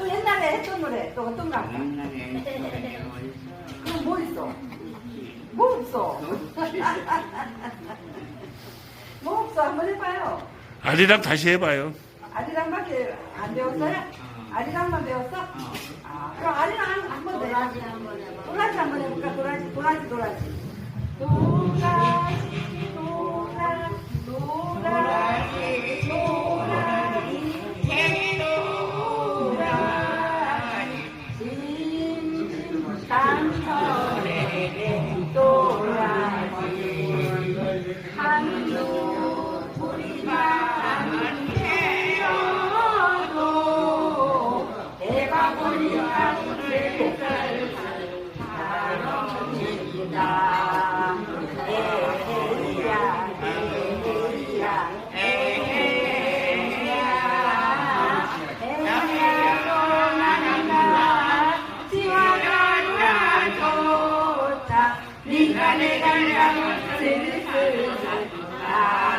또 옛날에 했던 노래 또 어떤 거 할까? 그럼 뭐 있어? 뭐 없어? 뭐 없어? 한번 해봐요. 아리랑 다시 해봐요. 아리랑밖에 안 배웠어요? 아리랑만 배웠어? 아, 그럼 아리랑 한번 해봐. 도라지 한번 해볼까? 도라지, 도라지, 도라지. 도 Linda, linda, linda, linda, linda, linda, linda,